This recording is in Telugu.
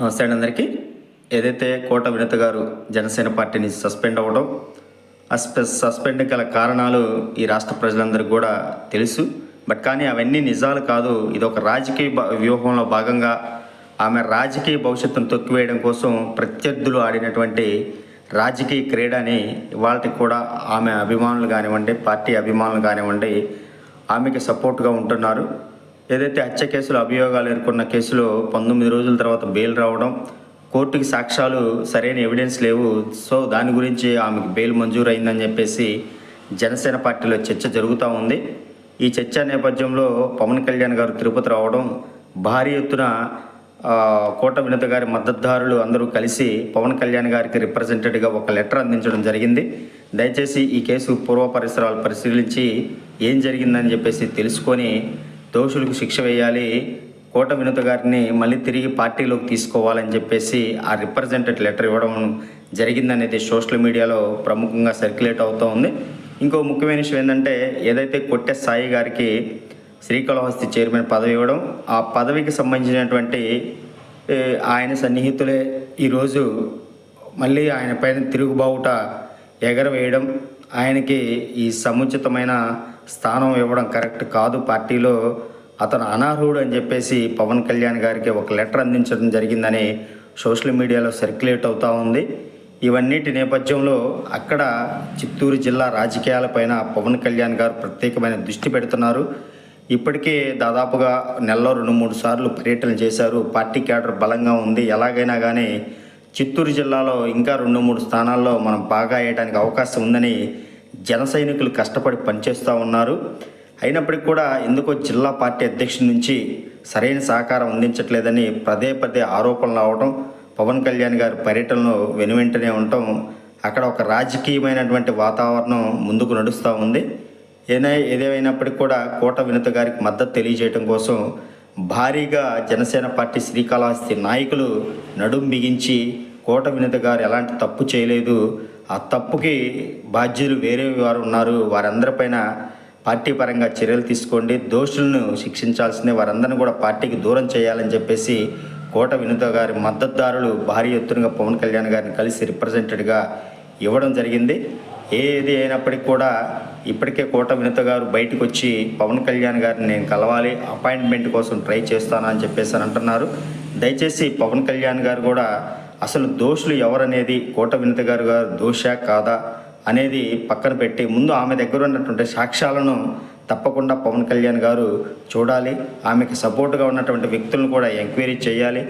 నమస్తే అండి అందరికీ. ఏదైతే కోట వినత గారు జనసేన పార్టీని సస్పెండ్ అవ్వడం సస్పెండ్ గల కారణాలు ఈ రాష్ట్ర ప్రజలందరికీ కూడా తెలుసు. బట్ కానీ అవన్నీ నిజాలు కాదు. ఇది ఒక రాజకీయ వ్యూహంలో భాగంగా ఆమె రాజకీయ భవిష్యత్తును తొక్కివేయడం కోసం ప్రత్యర్థులు ఆడినటువంటి రాజకీయ క్రీడని వాళ్ళకి కూడా ఆమె అభిమానులు కానివ్వండి పార్టీ అభిమానులు కానివ్వండి ఆమెకి సపోర్ట్గా ఉంటున్నారు. ఏదైతే హత్య కేసులో అభియోగాలు ఎదుర్కొన్న కేసులో పంతొమ్మిది రోజుల తర్వాత బెయిల్ రావడం కోర్టుకి సాక్ష్యాలు సరైన ఎవిడెన్స్ లేవు సో దాని గురించి ఆమెకు బెయిల్ మంజూరు అయిందని చెప్పేసి జనసేన పార్టీలో చర్చ జరుగుతూ ఉంది. ఈ చర్చ నేపథ్యంలో పవన్ కళ్యాణ్ గారు తిరుపతి రావడం భారీ ఎత్తున కోట వినత గారి మద్దతుదారులు అందరూ కలిసి పవన్ కళ్యాణ్ గారికి రిప్రజెంటేటివ్గా ఒక లెటర్ అందించడం జరిగింది. దయచేసి ఈ కేసు పూర్వ పరిసరాలు పరిశీలించి ఏం జరిగిందని చెప్పేసి తెలుసుకొని దోషులకు శిక్ష వేయాలి. కోట వినత గారిని మళ్ళీ తిరిగి పార్టీలోకి తీసుకోవాలని చెప్పేసి ఆ రిప్రజెంటేటివ్ లెటర్ ఇవ్వడం జరిగిందనేది సోషల్ మీడియాలో ప్రముఖంగా సర్క్యులేట్ అవుతూ ఉంది. ఇంకో ముఖ్యమైన విషయం ఏంటంటే ఏదైతే కొట్టె సాయి గారికి శ్రీకాళహస్తి చైర్మన్ పదవి ఇవ్వడం ఆ పదవికి సంబంధించినటువంటి ఆయన సన్నిహితులే ఈరోజు మళ్ళీ ఆయన పైన తిరుగుబావుట ఎగరవేయడం ఆయనకి ఈ సముచితమైన స్థానం ఇవ్వడం కరెక్ట్ కాదు. పార్టీలో అతను అనర్హుడు అని చెప్పేసి పవన్ కళ్యాణ్ గారికి ఒక లెటర్ అందించడం జరిగిందని సోషల్ మీడియాలో సర్క్యులేట్ అవుతూ ఉంది. ఇవన్నిటి నేపథ్యంలో అక్కడ చిత్తూరు జిల్లా రాజకీయాలపైన పవన్ కళ్యాణ్ గారు ప్రత్యేకమైన దృష్టి పెడుతున్నారు. ఇప్పటికే దాదాపుగా నెలలో రెండు మూడు సార్లు పర్యటన చేశారు. పార్టీ క్యాడర్ బలంగా ఉంది. ఎలాగైనా కానీ చిత్తూరు జిల్లాలో ఇంకా రెండు మూడు స్థానాల్లో మనం బాగా వేయడానికి అవకాశం ఉందని జన సైనికులు కష్టపడి పనిచేస్తూ ఉన్నారు. అయినప్పటికీ కూడా ఎందుకో జిల్లా పార్టీ అధ్యక్షుడి నుంచి సరైన సహకారం అందించట్లేదని పదే పదే ఆరోపణలు అవడం పవన్ కళ్యాణ్ గారి పర్యటనలో వెనువెంటనే ఉండటం అక్కడ ఒక రాజకీయమైనటువంటి వాతావరణం ముందుకు నడుస్తూ ఉంది. ఏదై ఏదేమైనప్పటికీ కూడా కోట వినత గారికి మద్దతు తెలియజేయడం కోసం భారీగా జనసేన పార్టీ శ్రీకాళహస్తి నాయకులు నడుం బిగించి కోట వినత గారు ఎలాంటి తప్పు చేయలేదు ఆ తప్పుకి బాధ్యులు వేరే వారు ఉన్నారు. వారందరిపైన పార్టీ పరంగా చర్యలు తీసుకోండి. దోషులను శిక్షించాల్సిందే. వారందరిని కూడా పార్టీకి దూరం చేయాలని చెప్పేసి కోట వినత గారి మద్దతుదారులు భారీ ఎత్తునగా పవన్ కళ్యాణ్ గారిని కలిసి రిప్రజెంటెడ్గా ఇవ్వడం జరిగింది. ఏది అయినప్పటికీ కూడా ఇప్పటికే కోట వినత గారు బయటకు వచ్చి పవన్ కళ్యాణ్ గారిని నేను కలవాలి అపాయింట్మెంట్ కోసం ట్రై చేస్తానని చెప్పేసి అని అంటున్నారు. దయచేసి పవన్ కళ్యాణ్ గారు కూడా అసలు దోషులు ఎవరనేది కోట వినత గారు గారు దోష కాదా అనేది పక్కన పెట్టి ముందు ఆమె దగ్గర ఉన్నటువంటి సాక్ష్యాలను తప్పకుండా పవన్ కళ్యాణ్ గారు చూడాలి. ఆమెకు సపోర్ట్గా ఉన్నటువంటి వ్యక్తులను కూడా ఎంక్వైరీ చేయాలి.